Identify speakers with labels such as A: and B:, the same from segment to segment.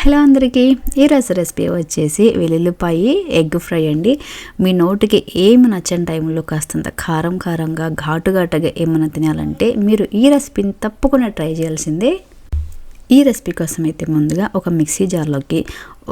A: Hello అందరికీ ఈరోజు recipe వచ్చేసి వెల్లుల్లిపాయి ఎగ్ ఫ్రై అండి. మీ నోటికి ఏమి నచ్చని టైంలో కాస్తంత కారం కారంగా ఘాటు ఘాటుగా ఏమైనా తినాలంటే మీరు ఈ రెసిపీని తప్పకుండా ట్రై చేయాల్సిందే. ఈ రెసిపీ కోసం అయితే ముందుగా ఒక మిక్సీ జార్లోకి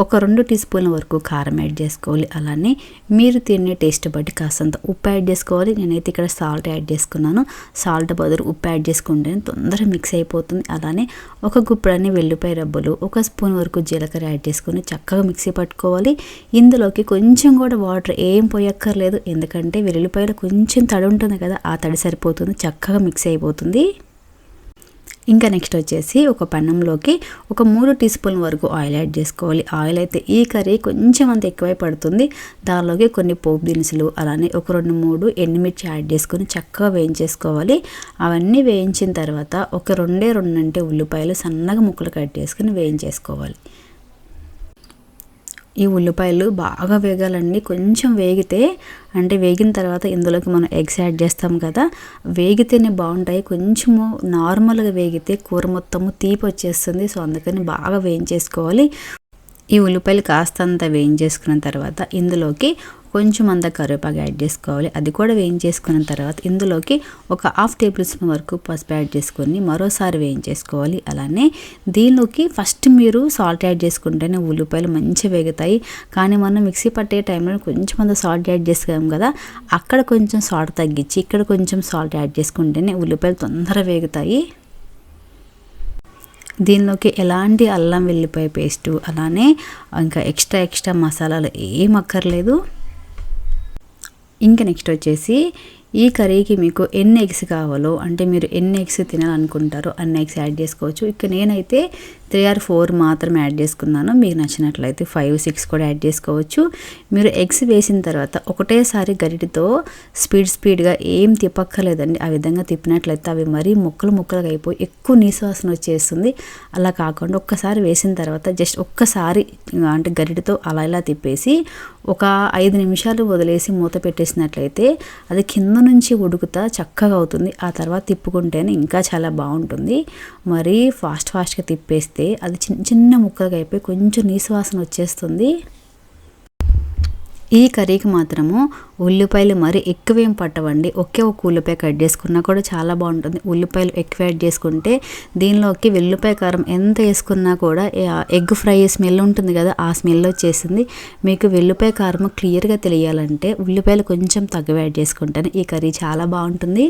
A: ఒక రెండు టీ స్పూన్ల వరకు కారం యాడ్ చేసుకోవాలి. అలానే మీరు తినే టేస్ట్ బట్టి కాస్తంత ఉప్పు యాడ్ చేసుకోవాలి. నేనైతే ఇక్కడ సాల్ట్ యాడ్ చేసుకున్నాను. సాల్ట్ బదులు ఉప్పు యాడ్ చేసుకుంటే తొందరగా మిక్స్ అయిపోతుంది. అలానే ఒక గుప్పడని వెల్లిపాయ రబ్బలు ఒక స్పూన్ వరకు జీలకర్ర యాడ్ చేసుకొని చక్కగా మిక్సీ పట్టుకోవాలి. ఇందులోకి కొంచెం కూడా వాటర్ ఏం పోయక్కర్లేదు. ఎందుకంటే వెల్లుల్లిపాయలు కొంచెం తడి ఉంటుంది కదా ఆ తడి సరిపోతుంది. చక్కగా మిక్స్ అయిపోతుంది. ఇంకా నెక్స్ట్ వచ్చేసి ఒక పన్నంలోకి ఒక మూడు టీ స్పూన్ వరకు ఆయిల్ యాడ్ చేసుకోవాలి. ఆయిల్ అయితే ఈ కర్రీ కొంచెం అంత ఎక్కువై పడుతుంది. దానిలోకి కొన్ని పోపు దినుసులు అలానే ఒక రెండు మూడు ఎండుమిర్చి యాడ్ చేసుకొని చక్కగా వేయించేసుకోవాలి. అవన్నీ వేయించిన తర్వాత ఒక రెండే రెండు అంటే ఉల్లిపాయలు సన్నగా ముక్కలు కట్ చేసుకుని వేయించేసుకోవాలి. ఈ ఉల్లిపాయలు బాగా వేగాలండి. కొంచెం వేగితే అంటే వేగిన తర్వాత ఇందులోకి మనం ఎగ్స్ యాడ్ చేస్తాం కదా వేగితేనే బాగుంటాయి. కొంచెము నార్మల్గా వేగితే కూర మొత్తము తీపి వచ్చేస్తుంది. సో అందుకని బాగా వేయించేసుకోవాలి. ఈ ఉల్లిపాయలు కాస్తంత వేయించేసుకున్న తర్వాత ఇందులోకి కొంచెం అంత కరివేపాకు యాడ్ చేసుకోవాలి. అది కూడా వేయించేసుకున్న తర్వాత ఇందులోకి ఒక హాఫ్ టేబుల్ స్పూన్ వరకు పసుపు యాడ్ చేసుకొని మరోసారి వేయించేసుకోవాలి. అలానే దీనిలోకి ఫస్ట్ మీరు సాల్ట్ యాడ్ చేసుకుంటేనే ఉల్లిపాయలు మంచిగా వేగుతాయి. కానీ మనం మిక్సీ పట్టే టైంలో కొంచెం అంత సాల్ట్ యాడ్ చేసుకోం కదా అక్కడ కొంచెం సాల్ట్ తగ్గించి ఇక్కడ కొంచెం సాల్ట్ యాడ్ చేసుకుంటేనే ఉల్లిపాయలు తొందరగా వేగుతాయి. దీనిలోకి ఎలాంటి అల్లం వెల్లిపాయ పేస్టు అలానే ఇంకా ఎక్స్ట్రా ఎక్స్ట్రా మసాలాలు ఏం అక్కర్లేదు. ఇంకా నెక్స్ట్ వచ్చేసి ఈ కర్రీకి మీకు ఎన్ని ఎగ్స్ కావాలో అంటే మీరు ఎన్ని ఎగ్స్ తినాలనుకుంటారో అన్ని ఎగ్స్ యాడ్ చేసుకోవచ్చు. ఇక నేనైతే త్రీ ఆర్ ఫోర్ మాత్రమే యాడ్ చేసుకున్నాను. మీకు నచ్చినట్లయితే ఫైవ్ సిక్స్ కూడా యాడ్ చేసుకోవచ్చు. మీరు ఎగ్స్ వేసిన తర్వాత ఒకటేసారి గరిటితో స్పీడ్ స్పీడ్గా ఏం తిప్పక్కర్లేదండి. ఆ విధంగా తిప్పినట్లయితే అవి మరీ ముక్కలు ముక్కలుగా అయిపోయి ఎక్కువ నీసువాసన వచ్చేస్తుంది. అలా కాకుండా ఒక్కసారి వేసిన తర్వాత జస్ట్ ఒక్కసారి అంటే గరిటితో అలా ఇలా తిప్పేసి ఒక ఐదు నిమిషాలు వదిలేసి మూత పెట్టేసినట్లయితే అది కింద నుంచి ఉడుకుతా చక్కగా అవుతుంది. ఆ తర్వాత తిప్పుకుంటేనే ఇంకా చాలా బాగుంటుంది. మరీ ఫాస్ట్ ఫాస్ట్గా తిప్పేస్తే అది చిన్న చిన్న ముక్కలుగా అయిపోయి కొంచెం నీసువాసన వచ్చేస్తుంది. ఈ కర్రీకి మాత్రము ఉల్లిపాయలు మరి ఎక్కువేం పట్టవండి. ఒకే ఒక ఉల్లిపాయ కట్ చేసుకున్నా కూడా చాలా బాగుంటుంది. ఉల్లిపాయలు ఎక్కువ యాడ్ చేసుకుంటే దీనిలోకి వెల్లిపాయ కారం ఎంత వేసుకున్నా కూడా ఎగ్ ఫ్రై స్మెల్ ఉంటుంది కదా ఆ స్మెల్ వచ్చేసింది. మీకు వెల్లిపాయ కారం క్లియర్గా తెలియాలంటే ఉల్లిపాయలు కొంచెం తగ్గ యాడ్ చేసుకుంటాను ఈ కర్రీ చాలా బాగుంటుంది.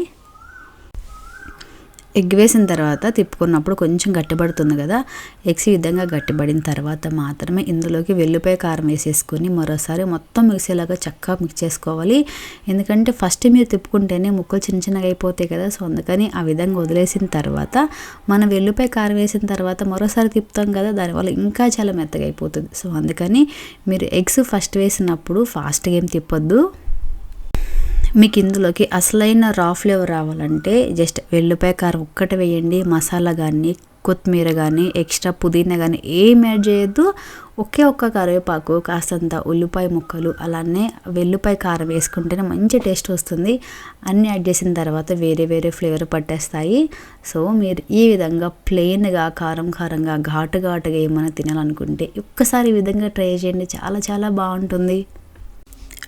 A: ఎగ్ వేసిన తర్వాత తిప్పుకున్నప్పుడు కొంచెం గట్టిపడుతుంది కదా ఎగ్స్ ఈ విధంగా గట్టిపడిన తర్వాత మాత్రమే ఇందులోకి వెల్లిపాయ కారం వేసేసుకొని మరోసారి మొత్తం మిక్సీలాగా చక్కగా మిక్స్ చేసుకోవాలి. ఎందుకంటే ఫస్ట్ మీరు తిప్పుకుంటేనే ముక్కలు చిన్న చిన్నగా అయిపోతాయి కదా సో అందుకని ఆ విధంగా వదిలేసిన తర్వాత మనం వెల్లిపాయ కారం వేసిన తర్వాత మరోసారి తిప్పుతాం కదా దానివల్ల ఇంకా చాలా మెత్తగా అయిపోతుంది. సో అందుకని మీరు ఎగ్స్ ఫస్ట్ వేసినప్పుడు ఫాస్ట్గా ఏం తిప్పొద్దు. మీకు ఇందులోకి అసలైన రా ఫ్లేవర్ రావాలంటే జస్ట్ వెల్లుపాయ కారం ఒక్కటి వేయండి మసాలా కానీ కొత్తిమీర కానీ ఎక్స్ట్రా పుదీనా కానీ ఏం యాడ్ చేయొద్దు. ఒకే ఒక్క కరివేపాకు కాస్తంత ఉల్లిపాయ ముక్కలు అలానే వెల్లుపాయ కారం వేసుకుంటేనే మంచి టేస్ట్ వస్తుంది. అన్నీ యాడ్ చేసిన తర్వాత వేరే వేరే ఫ్లేవర్ పట్టేస్తాయి. సో మీరు ఈ విధంగా ప్లెయిన్గా కారం కారంగా ఘాటు ఘాటుగా ఏమైనా తినాలనుకుంటే ఒక్కసారి ఈ విధంగా ట్రై చేయండి. చాలా చాలా బాగుంటుంది.